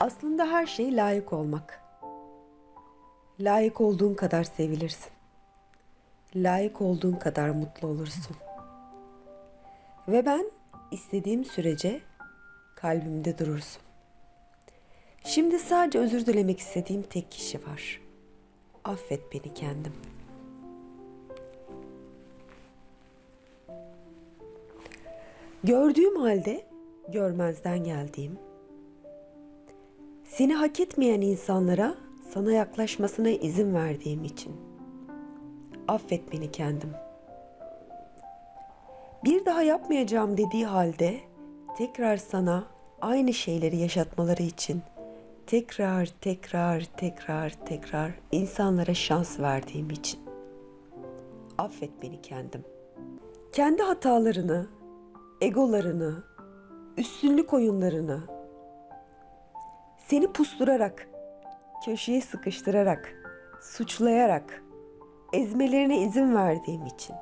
Aslında her şey layık olmak. Layık olduğun kadar sevilirsin. Layık olduğun kadar mutlu olursun. Ve ben istediğim sürece kalbimde durursun. Şimdi sadece özür dilemek istediğim tek kişi var. Affet beni kendim. Gördüğüm halde görmezden geldiğim, seni hak etmeyen insanlara sana yaklaşmasına izin verdiğim için. Affet beni kendim. Bir daha yapmayacağım dediği halde tekrar sana aynı şeyleri yaşatmaları için tekrar tekrar tekrar tekrar insanlara şans verdiğim için. Affet beni kendim. Kendi hatalarını, egolarını, üstünlük oyunlarını, seni pusturarak, köşeye sıkıştırarak, suçlayarak, ezmelerine izin verdiğim için.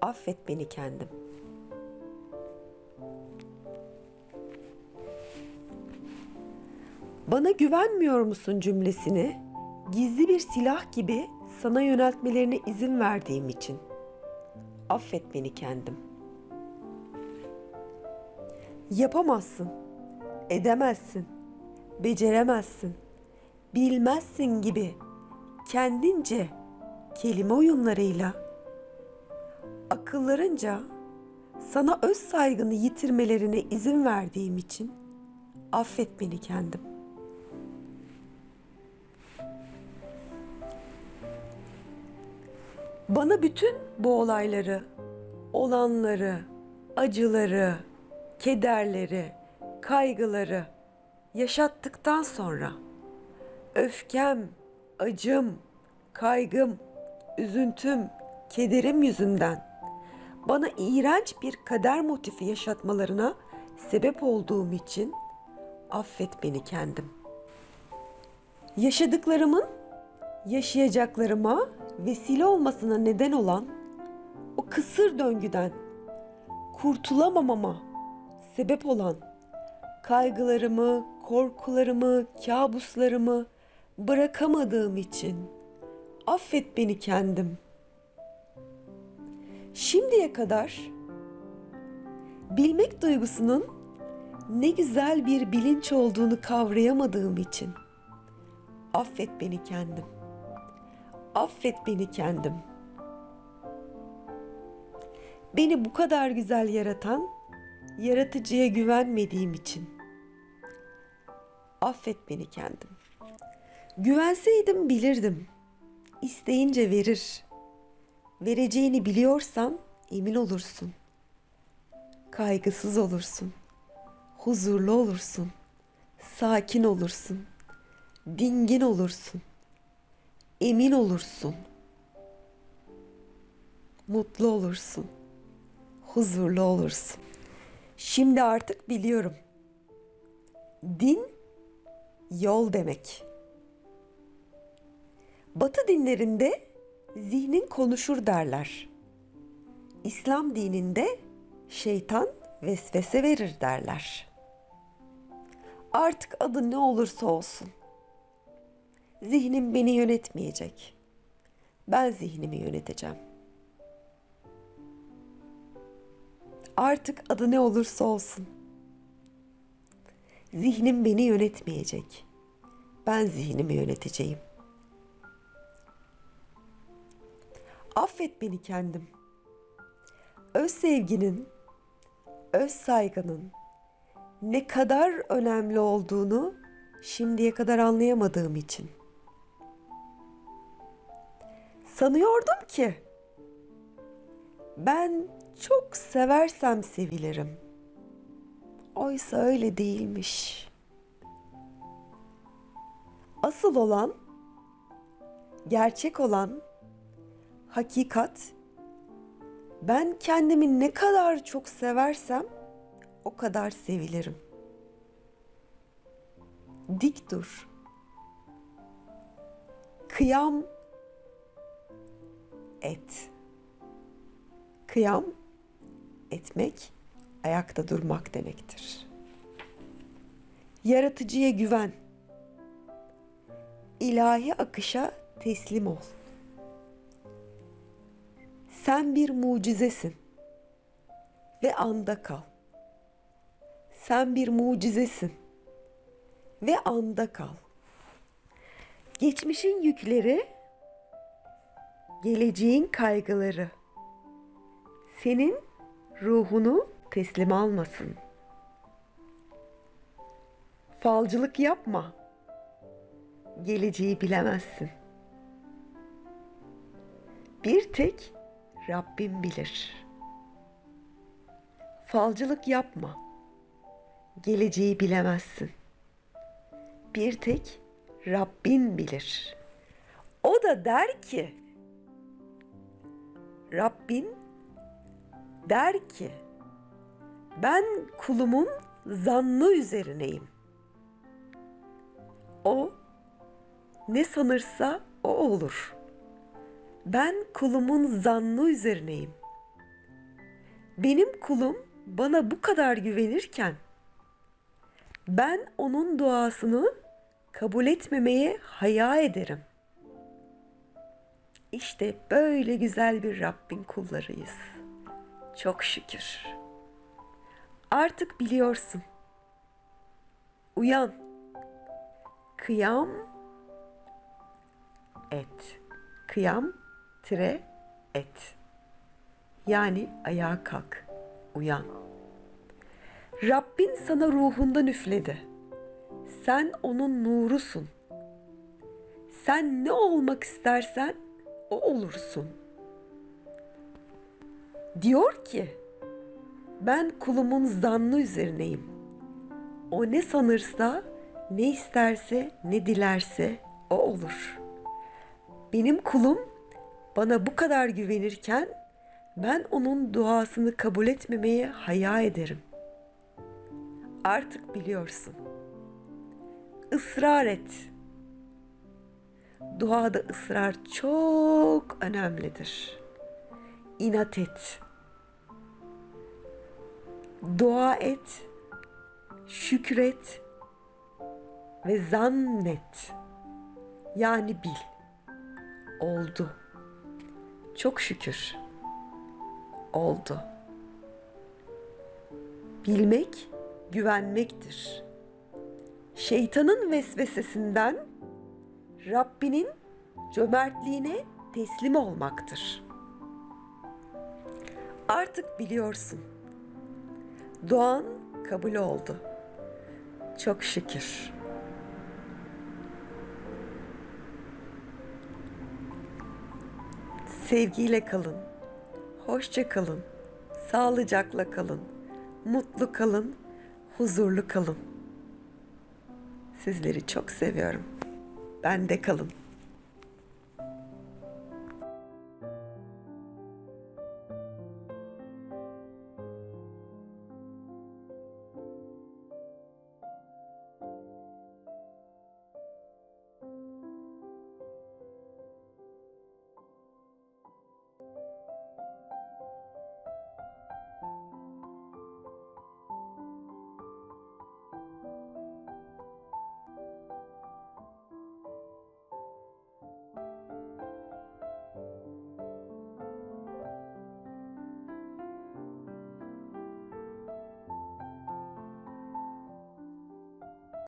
Affet beni kendim. Bana güvenmiyor musun cümlesini gizli bir silah gibi sana yöneltmelerine izin verdiğim için. Affet beni kendim. Yapamazsın, edemezsin, beceremezsin, bilmezsin gibi kendince kelime oyunlarıyla akıllarınca sana öz saygını yitirmelerine izin verdiğim için affet beni kendim. Bana bütün bu olayları, olanları, acıları, kederleri, kaygıları yaşattıktan sonra öfkem, acım, kaygım, üzüntüm, kederim yüzünden bana iğrenç bir kader motifi yaşatmalarına sebep olduğum için affet beni kendim. Yaşadıklarımın yaşayacaklarıma vesile olmasına neden olan o kısır döngüden kurtulamamama sebep olan kaygılarımı, korkularımı, kabuslarımı bırakamadığım için affet beni kendim. Şimdiye kadar bilmek duygusunun ne güzel bir bilinç olduğunu kavrayamadığım için affet beni kendim. Affet beni kendim. Beni bu kadar güzel yaratan yaratıcıya güvenmediğim için. Affet beni kendim. Güvenseydim bilirdim. İsteyince verir. Vereceğini biliyorsan emin olursun. Kaygısız olursun. Huzurlu olursun. Sakin olursun. Dingin olursun. Emin olursun. Mutlu olursun. Huzurlu olursun. Şimdi artık biliyorum. Din yol demek. Batı dinlerinde zihnin konuşur derler. İslam dininde şeytan vesvese verir derler. Artık adı ne olursa olsun. Zihnim beni yönetmeyecek. Ben zihnimi yöneteceğim. Artık adı ne olursa olsun. Zihnim beni yönetmeyecek. Ben zihnimi yöneteceğim. Affet beni kendim. Öz sevginin, öz saygının ne kadar önemli olduğunu şimdiye kadar anlayamadığım için. Sanıyordum ki ben çok seversem sevilirim. Oysa öyle değilmiş. Asıl olan, gerçek olan, hakikat ben kendimi ne kadar çok seversem o kadar sevilirim. Dik dur. Kıyam et. Kıyam etmek ayakta durmak demektir. Yaratıcıya güven. İlahi akışa teslim ol. Sen bir mucizesin ve anda kal. Sen bir mucizesin ve anda kal. Geçmişin yükleri, geleceğin kaygıları senin ruhunu teslim almasın. Falcılık yapma. Geleceği bilemezsin. Bir tek Rabbim bilir. Falcılık yapma. Geleceği bilemezsin. Bir tek Rabbin bilir. O da der ki Rabbin der ki ben kulumun zannı üzerineyim. O ne sanırsa o olur. Ben kulumun zannı üzerineyim. Benim kulum bana bu kadar güvenirken ben onun duasını kabul etmemeye haya ederim. İşte böyle güzel bir Rabbin kullarıyız. Çok şükür. Artık biliyorsun. Uyan. Kıyam et. Kıyam tire et. Yani ayağa kalk. Uyan. Rabbin sana ruhundan üfledi. Sen onun nurusun. Sen ne olmak istersen o olursun. Diyor ki, ben kulumun zannı üzerineyim. O ne sanırsa, ne isterse, ne dilerse o olur. Benim kulum bana bu kadar güvenirken ben onun duasını kabul etmemeye haya ederim. Artık biliyorsun. Israr et. Duada ısrar çok önemlidir. İnat et. Dua et. Şükret ve zannet. Yani bil. Oldu. Çok şükür. Oldu. Bilmek güvenmektir. Şeytanın vesvesesinden Rabbinin cömertliğine teslim olmaktır. Artık biliyorsun. Duan kabul oldu. Çok şükür. Sevgiyle kalın. Hoşça kalın. Sağlıcakla kalın. Mutlu kalın. Huzurlu kalın. Sizleri çok seviyorum. Bende kalın.